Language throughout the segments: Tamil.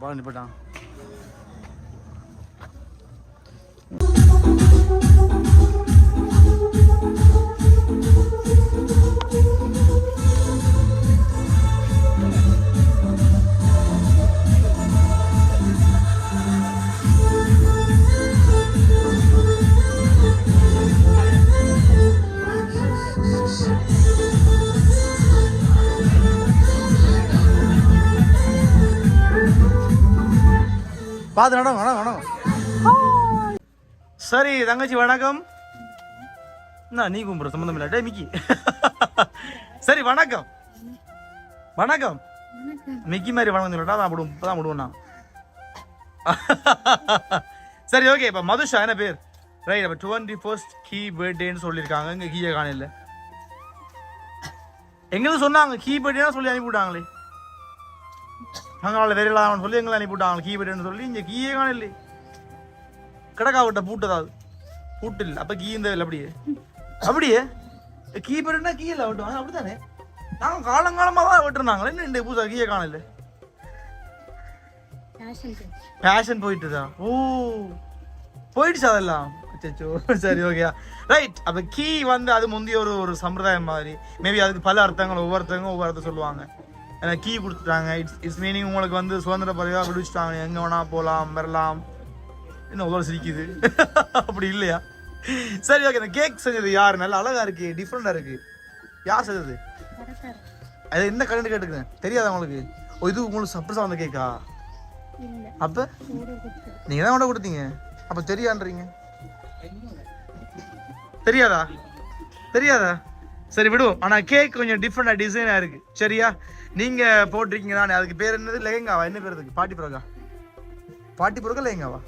బాగుంది బిడ్డ பார்த்து நடம் வணக்கம் வணக்கம் சரி தங்கச்சி வணக்கம். என்ன நீ கும்பிட்ற? சம்மந்தம் இல்லை. டே மிக்கி. சரி வணக்கம். வணக்கம். மிக்கி மாதிரி வணக்கம் சொல்லட்டா தான் விடுவோம் தான் விடுவோம் நான். சரி ஓகே இப்போ மதுஷா என்ன பேர்? ரைட் அப்போ டுவெண்ட்டி ஃபர்ஸ்ட் கீ பர்த்டேன்னு சொல்லியிருக்காங்க இங்கே கீயை காணையில் எங்கேருந்து சொன்னாங்க கீ பர்த்டேனா சொல்லி அனுப்பிவிட்டாங்களே. அங்கால வேற இல்லாம சொல்லி எங்களை அனுப்பிவிட்டாங்க கீ பர்த்டேன்னு சொல்லி இங்கே கீயே காணல கிடக்கா விட்ட பூட்டதாவது பூட்டு இல்லை அப்போ கீ இந்த இல்லை அப்படியே. அப்படியே? கீ பர்த்டேனா கீ இல்லை விட்டுவாங்க அப்படித்தானே? நாங்கள் காலங்காலமாக தான் விட்டுருந்தாங்களே என்ன இந்த பூசா கீயை காணல பேஷன் போயிட்டுதா? ஓ. போயிடுச்சு அதெல்லாம்? அச்சோ சரி ஓகேயா ரைட் அப்போ கீ வந்து அது முந்தைய ஒரு ஒரு சம்பிரதாயம் மாதிரி. மேபி அதுக்கு பல அர்த்தங்கள் ஒவ்வொருத்தவங்க ஒவ்வொரு அர்த்தம் சொல்லுவாங்க. எனக்கு கீ கொடுத்துட்டாங்க இட்ஸ் இட்ஸ் மீனிங் உங்களுக்கு வந்து சுதந்திர பறவையாக விடுவிச்சிட்டாங்க. எங்கே வேணா போகலாம் வரலாம். என்ன உதவ சிரிக்குது? அப்படி இல்லையா? சரி ஓகே இந்த கேக் செஞ்சது யார்? நல்லா அழகா இருக்கு டிஃப்ரெண்டாக இருக்கு. யார் செஞ்சது? அது என்ன கரண்ட் கேட்டுக்கிறேன் தெரியாதா உங்களுக்கு? ஓ இது உங்களுக்கு சர்ப்ரைஸாக வந்த கேக்கா அப்போ? நீங்க தான் கொண்டு கொடுத்தீங்க. அப்ப தெரியான்றீங்க. தெரியாதா? தெரியாதா? சரி விடுவோம் ஆனா கேக் கொஞ்சம் டிஃப்ரெண்டா டிசைனா இருக்கு. சரியா? நீங்க போட்டிருக்கீங்க தானே அதுக்கு பேர் என்னது? லெஹங்காவா? என்ன பேர் அதுக்கு? பாட்டி புரோக்கா பாட்டி புரோக்கா லெஹங்காவா?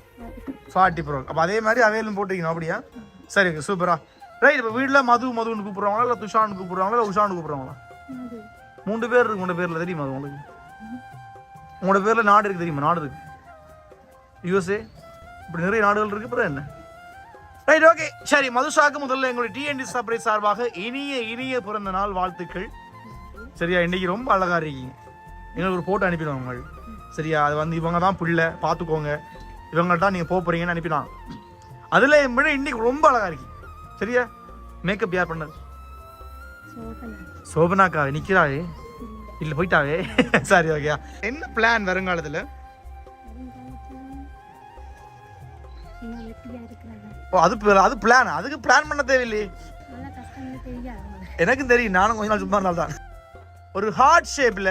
பாட்டி புரோக் அப்ப அதே மாதிரி அவையிலும் போட்டிருக்கீங்க அப்படியா? சரி ஓகே சூப்பரா ரைட் இப்போ வீட்டில் மது மதுன்னு கூப்பிடுவாங்களா இல்லை துஷான்னு கூப்பிடுறாங்களா? இல்லை உஷான்னு கூப்பிடுறாங்களா? மூணு பேர் இருக்கு. உங்களோட பேரில் தெரியுமா அது உங்களுக்கு? உங்களோட பேரில் நாடு இருக்கு தெரியுமா? நாடு இருக்கு. யூஎஸ்ஏ இப்படி நிறைய நாடுகள் இருக்கு. அப்புறம் என்ன? ரைட் ஓகே சரி மதுஷாக்கு முதல்ல எங்களுடைய டிஎன்டி சப்ரை சார்பாக இனிய இனிய பிறந்த நாள் வாழ்த்துக்கள். சரியா? இன்னைக்கு ரொம்ப அழகா இருக்கீங்க. எங்களுக்கு ஒரு போட்டோ அனுப்பிடுவாங்க உங்கள். சரியா? அது வந்து இவங்க தான் பிள்ளை. பார்த்துக்கோங்க இவங்கள்ட்ட தான் நீங்கள் போக போறீங்கன்னு அனுப்பினாங்க அதில் விட இன்னைக்கு ரொம்ப அழகா இருக்கீங்க சரியா? மேக்கப் யார் பண்ணது? சோபனாக்கா. நிற்கிறாவே இல்லை போயிட்டாவே. சரி ஓகேயா. என்ன பிளான் வருங்காலத்தில்? ஓ அது அது பிளான் அதுக்கு பிளான் பண்ண தேவையில்லையே. எனக்கும் தெரியும். நானும் கொஞ்ச நாள் சும்மா நாள் தான் ஒரு ஹார்ட் ஷேப்ல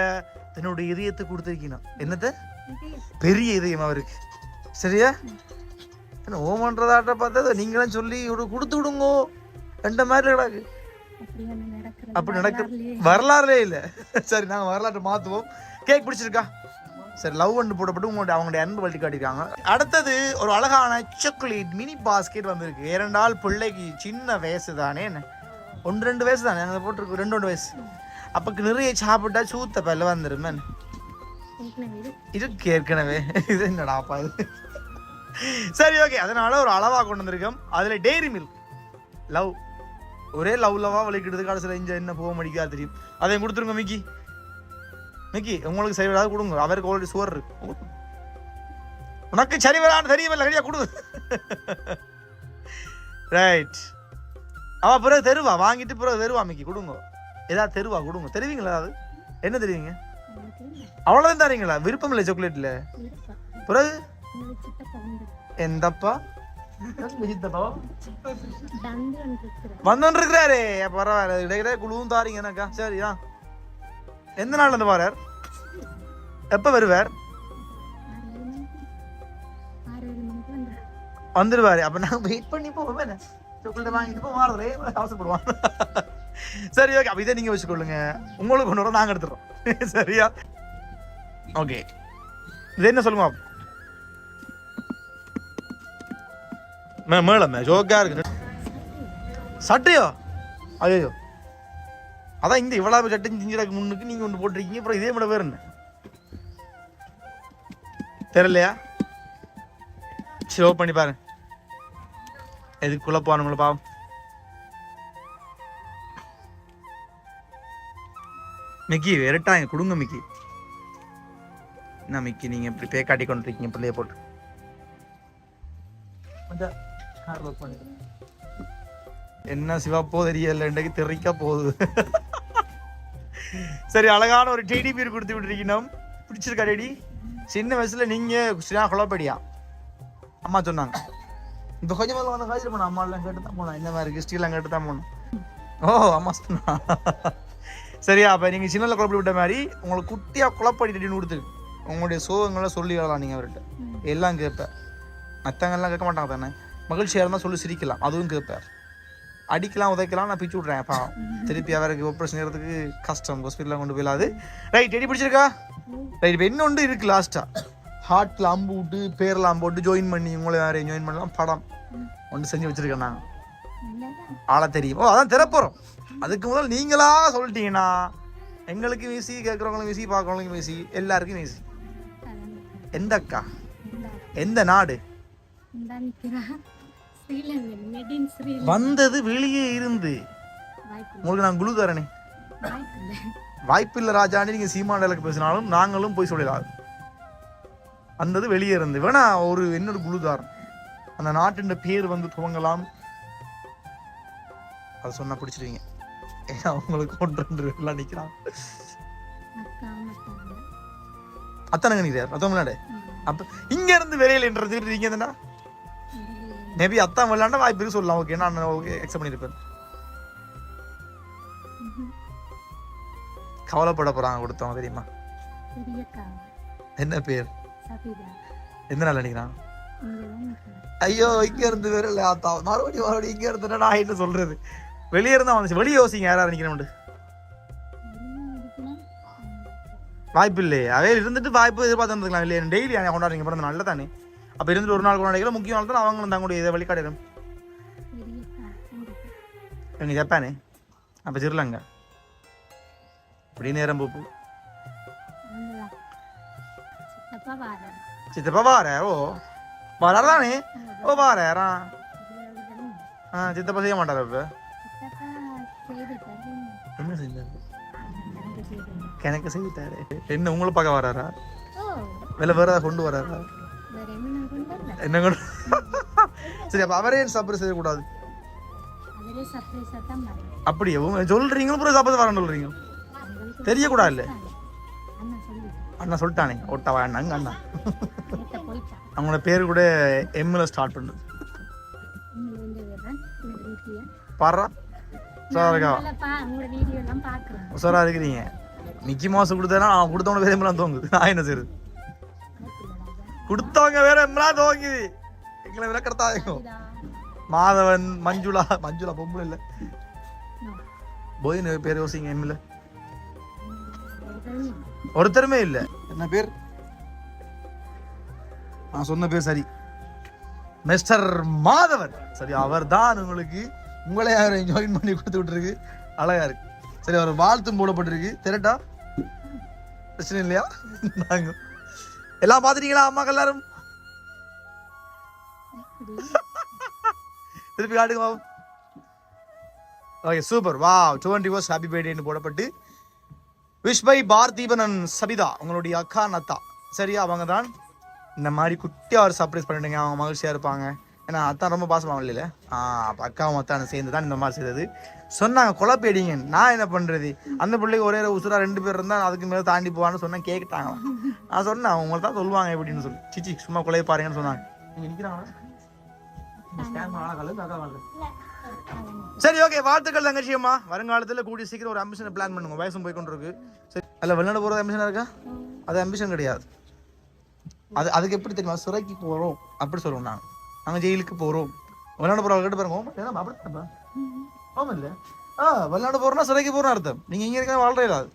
தன்னுடைய இதயத்தை கொடுத்துருக்கீங்க. என்னத்த பெரிய இதயம் அவருக்கு. சரியா? என்ன ஓமன்றதாட்ட பார்த்தா நீங்களும் சொல்லி இவரு கொடுத்து விடுங்கோ. ரெண்ட மாதிரி கிடக்கு. அப்படி நடக்க வரலாறுலே இல்லை. சரி நாங்கள் வரலாற்றை மாற்றுவோம் கேக் பிடிச்சிருக்கா? சரி லவ் ஒன்று போடப்பட்டு உங்களுடைய அவங்களுடைய அன்பு வழி காட்டியிருக்காங்க. அடுத்தது ஒரு அழகான சாக்லேட் மினி பாஸ்கெட் வந்திருக்கு. இரண்டாள் பிள்ளைக்கு சின்ன வயசு தானே என்ன? ஒன்று ரெண்டு வயசு தானே அங்கே போட்டிருக்கு. ரெண்டு ரெண்டு வயசு. அப்பக்கு நிறைய சாப்பிட்டா சூத்த பல்ல வந்துருமே இருக்கு ஏற்கனவே. இது என்னடாப்பா இது சரி ஓகே அதனால ஒரு அளவா கொண்டு வந்திருக்கோம். அதுல டெய்ரி மில்க் லவ் ஒரே லவ் லவ்வா வலிக்கிடுது கடைசியில் இங்க என்ன போக முடிக்காது தெரியும். அதையும் கொடுத்துருங்க மிக்கி மிக்கி உங்களுக்கு சரி வராது கொடுங்க. அவருக்கு ஆல்ரெடி சுவர் இருக்கு. உனக்கு சரி வரான்னு தெரியவில்லை சரியா கொடு. ரைட் அவ பிறகு தெருவா. வாங்கிட்டு பிறகு தெருவா மிக்கி கொடுங்க. ஏதாவது தெருவா? கொடுங்க. தெரிவிங்களா அது? என்ன தெரியுங்க? அவ்வளோதான் தரீங்களா? விருப்பம் இல்லை சாக்லேட்ல பிறகு? எந்தப்பா? வந்துட்டு இருக்கிறாரே. பரவாயில்ல. இடையில குழுவும் தாரீங்க எனக்கா சரியா எந்த நாள்ல இருந்து பாரு எப்ப வருவார்? வந்துருவாரு. அப்ப நான் வெயிட் பண்ணி போவேன் சாக்லேட் வாங்கிட்டு போ மாறுறே அவசரப்படுவான் சரி ஓகே அப்போ இதை நீங்க வச்சுக்கொள்ளுங்க. உங்களுக்கு கொண்டு வர நாங்க எடுத்துடுறோம். சரியா? ஓகே இது என்ன சொல்லுங்க மே மேளமே ஜோக்கா இருக்கு. சட்டையோ? ஐயோ அதான் இந்த இவ்வளவு சட்டை செஞ்சிடக்கு முன்னுக்கு நீங்க ஒன்று போட்டிருக்கீங்க. அப்புறம் இதே மேடம் வேறு என்ன? தெரியலையா? சரி ஓப்பன் பண்ணி பாருங்க. எதுக்கு குழப்பானுங்கள பாவம். மிக்கி விரட்டாங்க கொடுங்க மிக்கி. நமக்கு நீங்க இப்படி பே காட்டி கொண்டிருக்கீங்க பிள்ளைய போட்டு. என்ன சிவப்போ தெரியல இன்றைக்கு தெறிக்க போகுது. சரி அழகான ஒரு டெடி பீர் கொடுத்து விட்டுருக்கணும் பிடிச்சிருக்கா டெடி சின்ன வயசுல நீங்க சினா குழப்படியா? அம்மா சொன்னாங்க. இப்போ கொஞ்சம் வந்து காய்ச்சல் போனோம் அம்மா எல்லாம் கேட்டு தான் போனோம். இந்த மாதிரி இருக்கு ஸ்டீலாம் கேட்டு தான் போனோம். ஓ அம்மா சொன்னா. சரியா? அப்ப நீங்க சின்னல குழப்பி விட்ட மாதிரி உங்களுக்கு குட்டியா குழப்படி டெடின்னு கொடுத்து உங்களுடைய சோகங்களை சொல்லி வரலாம் நீங்க அவர்கிட்ட. எல்லாம் கேட்பேன் மற்றவங்கெல்லாம் கேட்க மாட்டாங்க தானே? மகிழ்ச்சியாக இருந்தால் சொல்லி சிரிக்கலாம். அதுவும் கேட்பார் அடிக்கலாம் உதைக்கலாம் நான் பிச்சு விட்றேன் பாவம் திருப்பி அவருக்கு ஆப்ரேஷன் செய்யறதுக்கு கஷ்டம். ஹாஸ்பிட்டலில் கொண்டு போயிடாது ரைட் எடி பிடிச்சிருக்கா? ரைட் இப்போ இன்னொன்று இருக்கு லாஸ்டா ஹார்ட்ல அம்பு விட்டு பேர்லாம் போட்டு ஜாயின் பண்ணி உங்களை யாரையும் ஜாயின் பண்ணலாம். படம். ஒன்று செஞ்சு வச்சிருக்கேன் நாங்கள் ஆள தெரியும் ஓ அதான் திறப்புறோம். அதுக்கு முதல் நீங்களா சொல்லிட்டீங்கன்னா எங்களுக்கு வீசி கேட்குறவங்களுக்கு வீசி பார்க்குறவங்களுக்கு வீசி எல்லாருக்கும் வீசி. எந்த அக்கா எந்த நாடு? வந்தது வெளியே இருந்து. உங்களுக்கு நான் குழு தரணே வாய்ப்பு இல்லை வாய்ப்பில்லை ராஜான்னு நீங்கள் சீமான இலக்கு பேசினாலும் நாங்களும் போய் சொல்லலாம் வந்தது வெளியே இருந்து. வேணா ஒரு இன்னொரு குழுதாரம் அந்த நாட்டின் பேர் வந்து துவங்கலாம். அதை சொன்னா பிடிச்சிருவீங்க. ஏன்னா அவங்களுக்கு ஒன்று ரெண்டு எல்லாம் மத்தாங்க அத்தனை நிற்கிறார் அத்தனை விளையாடு அப்ப இங்க இருந்து வெளியில என்றது நீங்க எதுனா? மேபி அத்தான் விளையாண்ட வாய்ப்பு இருக்கு சொல்லலாம். ஓகே நான் ஓகே அக்செப்ட் பண்ணிருப்பேன். கவலைப்பட போறாங்க கொடுத்தவங்க தெரியுமா? என்ன பேர்? எந்த நாள் நினைக்கிறான் ஐயோ இங்க இருந்து வேற இல்ல மறுபடியும் மறுபடியும் இங்க இருந்து நான் என்ன சொல்றது? வெளியே இருந்தா வந்துச்சு. வெளியே யோசிங்க யாரா நினைக்கிறேன் வாய்ப்பு இல்லையே அவையில் இருந்துட்டு வாய்ப்பு எதிர்பார்த்து வந்துக்கலாம் இல்லையா. டெய்லி கொண்டாடுறீங்க. பிறந்த நல்ல தானே. அப்போ இருந்துட்டு ஒரு நாள் கொண்டாடிக்கல முக்கிய நாள் தான் அவங்களும் தங்களுடைய இதை வழிகாட்டிடும். எங்கள் ஜப்பானே? அப்போ ஜப்பானு இப்படி நேரம் போப்பு சித்தப்பா வார? ஓ. வராதானே ஓ வாரா ஆ சித்தப்பா செய்ய மாட்டார் இப்போ? செய்து எனக்கு செய்துட்டாரு. என்ன உங்களை பார்க்க வராரா? வேலை வேற கொண்டு வராரா? என்ன கொண்டு சரி அப்ப அவரே செய்யக்கூடாது? சர்ப்ரைஸா அப்படியே? உங்க சொல்றீங்க அப்புறம் சாப்பிட்டு வரேன் சொல்றீங்க. தெரியக்கூடாது இல்ல. அண்ணா சொல்லி அண்ணா சொல்லிட்டானே ஒட்ட வேண்டாங்க அண்ணா. அவங்களோட பேர் கூட எம்ல ஸ்டார்ட் பண்ணுது. வீட்டில் பாடுறா. உஷாரா இருக்கா? உஷாரா இருக்கிறீங்க. மிக்கி மாசம் கொடுத்தேன்னா அவன் கொடுத்தவன பேர் எம்லாம் தோங்குது. நான் என்ன செய்யுது கொடுத்தவங்க வேற எம்லாம் தோங்குது. எங்களை விளக்கறதாயும் மாதவன் மஞ்சுளா மஞ்சுளா பொம்பளை இல்ல. போய் பேர் யோசிங்க எம்ல ஒருத்தருமே இல்ல. என்ன பேர்? நான் சொன்ன பேர் சரி. மிஸ்டர் மாதவன். சரி அவர் தான் உங்களுக்கு உங்களை யாரும் ஜாயின் பண்ணி கொடுத்து விட்டுருக்கு அழகா இருக்கு. சரி அவர் வாழ்த்தும் போடப்பட்டிருக்கு. திரட்டா? பிரச்சனை இல்லையா? நாங்க. எல்லாம் பாத்துட்டீங்களா அம்மாக்கு எல்லாரும்? திருப்பி காட்டுங்க பாபு ஓகே சூப்பர் வா டுவெண்ட்டி வர்ஸ் ஹாப்பி பர்த்டேன்னு போடப்பட்டு. Wish by Parthiban and Sabitha உங்களுடைய அக்கா நத்தா. சரியா அவங்க தான் இந்த மாதிரி குட்டியாக ஒரு சர்ப்ரைஸ் பண்ணிட்டுங்க அவங்க மகிழ்ச்சியாக இருப்பாங்க. ஏன்னா அத்தான் ரொம்ப பாசமாக இல்லையில அப்போ அக்காவும் அத்தானும் சேர்ந்து தான் இந்த மாதிரி செய்தது. சொன்னாங்க குழப்பேடிங்க நான் என்ன பண்ணுறது அந்த பிள்ளைக்கு ஒரே ஒரு உசுரா ரெண்டு பேர் இருந்தால் அதுக்கு மேலே தாண்டி போவான்னு சொன்னேன் கேட்டாங்க நான் சொன்னேன் அவங்க தான் சொல்லுவாங்க எப்படின்னு சொல்லி. சிச்சி சும்மா குலைய பாருங்கன்னு சொன்னாங்க. நீங்கள் நிற்கிறாங்களா சரி ஓகே வாழ்த்துக்கள் தங்கச்சி அம்மா. வருங்காலத்தில் கூடிய சீக்கிரம் ஒரு அம்பிஷனை பிளான் பண்ணுங்க. வயசும் போய் கொண்டு இருக்கு சரி. அதில் வெளிநாடு போகிறது அம்பிஷனாக இருக்கா? அது அம்பிஷன் கிடையாது. அது அதுக்கு எப்படி தெரியுமா? சுரக்கி போகிறோம் அப்படி சொல்லுவோம் நாங்கள் நாங்கள் ஜெயிலுக்கு போகிறோம் வெளிநாடு போகிறவங்க கேட்டு பாருங்க ஓமா, ஏன்னா அப்படி தானேப்பா? ஆமாம் இல்லை ஆ வெளிநாடு போகிறோம்னா சிறைக்கு போகிறோம் அர்த்தம் நீங்கள் இங்கே இருக்க வாழ்றே இல்லாது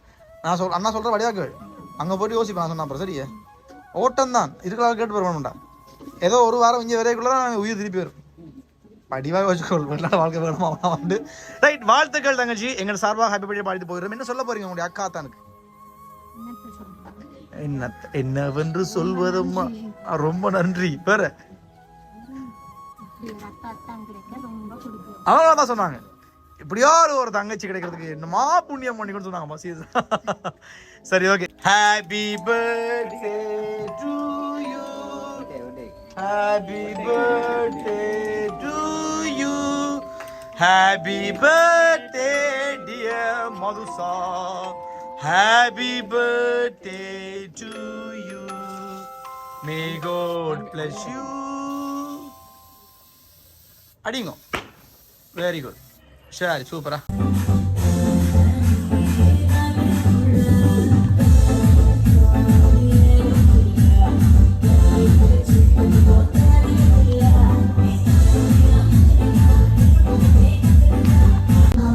நான் சொல் அண்ணா சொல்கிற வழியாக அங்கே போயிட்டு யோசிப்பேன் நான் சொன்னா அப்புறம் சரியா ஓட்டம் தான் இருக்கிற கேட்டு போகிறோம்டா ஏதோ ஒரு வாரம் இங்கே வரைக்குள்ள தான் உயிர் திருப்பி வரும் படிவாக வச்சுக்கோள் வெளிநாடு வாழ்க்கை வேணுமா வந்து ரைட் வாழ்த்துக்கள் தங்கச்சி எங்கள் சார்பாக ஹாப்பி பர்த்டே பாடிட்டு போயிடும் என்ன சொல்ல போறீங்க உங்களுடைய அக்கா தானுக்கு என்ன என்னவென்று சொல்வதம்மா ரொம்ப நன்றி வேற தான் சொன்னாங்க. இப்படியோ ஒரு தங்கச்சி கிடைக்கிறதுக்கு என்னமா புண்ணியம் பண்ணிக்கணும்னு சொன்னாங்க சரி okay happy birthday to you happy birthday to you happy birthday dear Madhusha happy birthday to you may God bless you அடிங்க. வெரி குட் சரி சூப்பரா